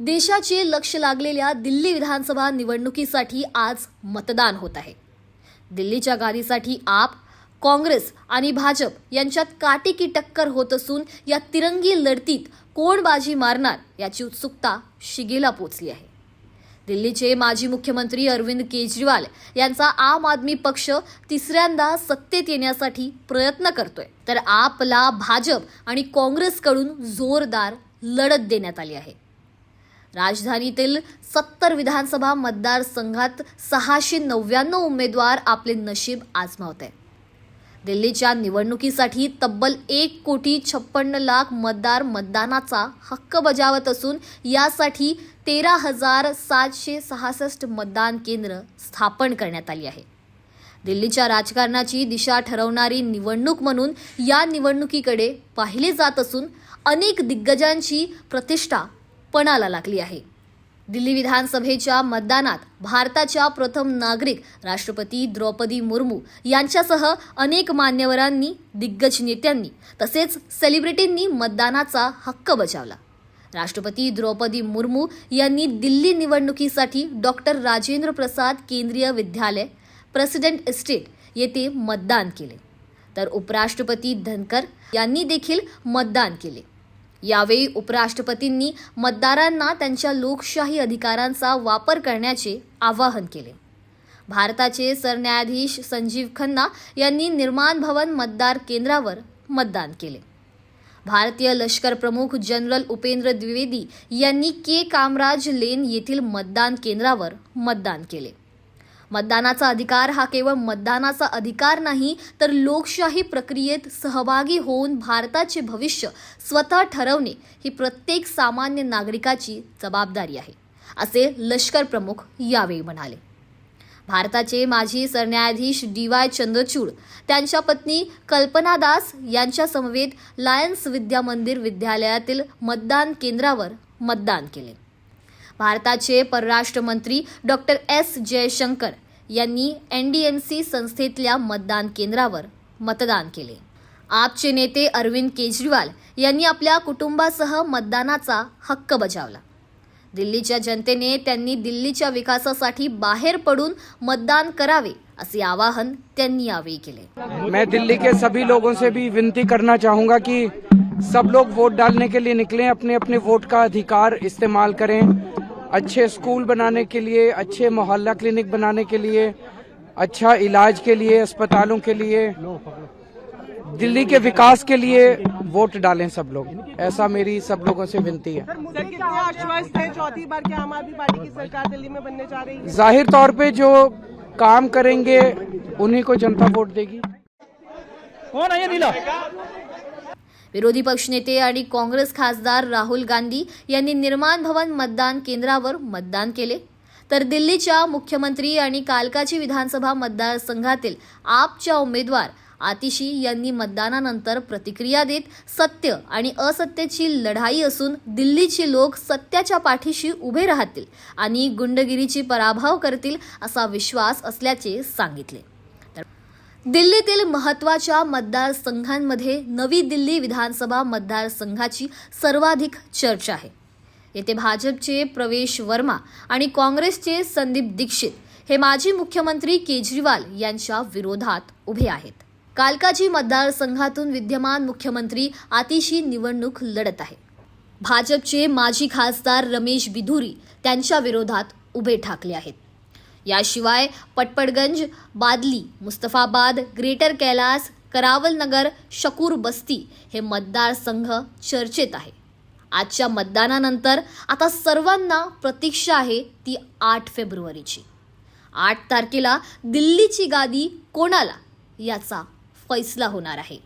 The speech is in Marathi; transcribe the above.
देशाचे लक्ष लागलेल्या दिल्ली विधानसभा निवडणुकीसाठी आज मतदान होत आहे. दिल्लीच्या गादीसाठी आप काँग्रेस आणि भाजप यांच्यात काटेकी टक्कर होत असून या तिरंगी लढतीत कोण बाजी मारणार याची उत्सुकता शिगेला पोचली आहे. दिल्लीचे माजी मुख्यमंत्री अरविंद केजरीवाल यांचा आम आदमी पक्ष तिसऱ्यांदा सत्तेत येण्यासाठी प्रयत्न करतोय. तर आपला भाजप आणि काँग्रेसकडून जोरदार लढत देण्यात आली आहे. राजधानीतील सत्तर विधानसभा मतदारसंघात सहाशे नव्याण्णव उमेदवार आपले नशीब आजमावत आहे दिल्लीच्या निवडणुकीसाठी तब्बल एक कोटी छप्पन्न लाख मतदार मतदानाचा हक्क बजावत असून यासाठी तेरा हजार सातशे सहासष्ट मतदान केंद्र स्थापन करण्यात आली आहे. दिल्लीच्या राजकारणाची दिशा ठरवणारी निवडणूक म्हणून या निवडणुकीकडे पाहिले जात असून अनेक दिग्गजांची प्रतिष्ठा पणाला लागली आहे. दिल्ली विधानसभेच्या मतदानात भारताच्या प्रथम नागरिक राष्ट्रपती द्रौपदी मुर्मू यांच्यासह अनेक मान्यवरांनी दिग्गज नेत्यांनी तसेच सेलिब्रिटींनी मतदानाचा हक्क बजावला. राष्ट्रपती द्रौपदी मुर्मू यांनी दिल्ली निवडणुकीसाठी डॉक्टर राजेंद्र प्रसाद केंद्रीय विद्यालय प्रेसिडेंट इस्टेट येथे मतदान केले. तर उपराष्ट्रपती धनकर यांनी देखील मतदान केले. यावेळी उपराष्ट्रपतींनी मतदारांना त्यांच्या लोकशाही अधिकारांचा वापर करण्याचे आवाहन केले. भारताचे सरन्यायाधीश संजीव खन्ना यांनी निर्माण भवन मतदार केंद्रावर मतदान केले. भारतीय लष्कर प्रमुख जनरल उपेंद्र द्विवेदी यांनी के. कामराज लेन येथील मतदान केंद्रावर मतदान केले. मतदानाचा अधिकार हा केवळ मतदानाचा अधिकार नाही तर लोकशाही प्रक्रियेत सहभागी होऊन भारताचे भविष्य स्वतः ठरवणे ही प्रत्येक सामान्य नागरिकाची जबाबदारी आहे असे लष्कर प्रमुख यावेळी म्हणाले. भारताचे माजी सरन्यायाधीश डी वाय चंद्रचूड त्यांच्या पत्नी कल्पना दास यांच्या समवेत लायन्स विद्या मंदिर विद्यालयातील मतदान केंद्रावर मतदान केले. भारताचे परराष्ट्र मंत्री डॉक्टर एस जयशंकर यांनी एन डी एम सी संस्थेतल्या मतदान केंद्रावर मतदान केले. आपचे नेते अरविंद केजरीवाल यांनी आपल्या कुटुंबासह मतदानाचा हक्क बजावला. दिल्लीच्या जनतेने त्यांनी दिल्लीच्या विकासासाठी बाहेर पडून मतदान करावे असे आवाहन त्यांनी यावेळी केले. मैं दिल्ली के सभी लोगों से भी विनती करना चाहूंगा कि सब लोग वोट डालने के लिए निकलें अपने अपने वोट का अधिकार इस्तेमाल करें। अच्छे स्कूल बनाने के लिए अच्छे मोहल्ला क्लिनिक बनाने के लिए अच्छा इलाज के लिए अस्पतालों के लिए दिल्ली के विकास के लिए वोट डालें सब लोग। ऐसा मेरी सब लोगों से विनती है। सर कितने आश्वस्त हैं चौथी बार क्या आम आदमी पार्टी की सरकार दिल्ली में बनने जा रही है? ज़ाहिर तौर पे जो काम करेंगे उन्हीं को जनता वोट देगी। विरोधी पक्षनेते आणि काँग्रेस खासदार राहुल गांधी यांनी निर्माण भवन मतदान केंद्रावर मतदान केले. तर दिल्लीच्या मुख्यमंत्री आणि कालकाची विधानसभा मतदारसंघातील आपच्या उमेदवार आतिशी यांनी मतदानानंतर प्रतिक्रिया देत सत्य आणि असत्याची लढाई असून दिल्लीचे लोक सत्याच्या पाठीशी उभे राहतील आणि गुंडगिरीची पराभव करतील असा विश्वास असल्याचे सांगितले. दिल्लीतील महत्त्वाच्या मतदारसंघांमध्ये नवी दिल्ली विधानसभा मतदारसंघाची सर्वाधिक चर्चा आहे. येथे भाजपचे प्रवेश वर्मा आणि काँग्रेसचे संदीप दीक्षित हे माजी मुख्यमंत्री केजरीवाल यांच्या विरोधात उभे आहेत. कालकाजी मतदारसंघातून विद्यमान मुख्यमंत्री आतिशी निवडणूक लढत आहे. भाजपचे माजी खासदार रमेश बिधुरी त्यांच्या विरोधात उभे ठाकले आहेत. याशिवाय पटपडगंज बादली मुस्तफाबाद ग्रेटर कैलास करावल नगर शकूर बस्ती हे मतदारसंघ चर्चेत आहे. आजच्या मतदानानंतर आता सर्वांना प्रतीक्षा आहे ती आठ फेब्रुवारीची. आठ तारखेला दिल्लीची गादी कोणाला? याचा फैसला होणार आहे.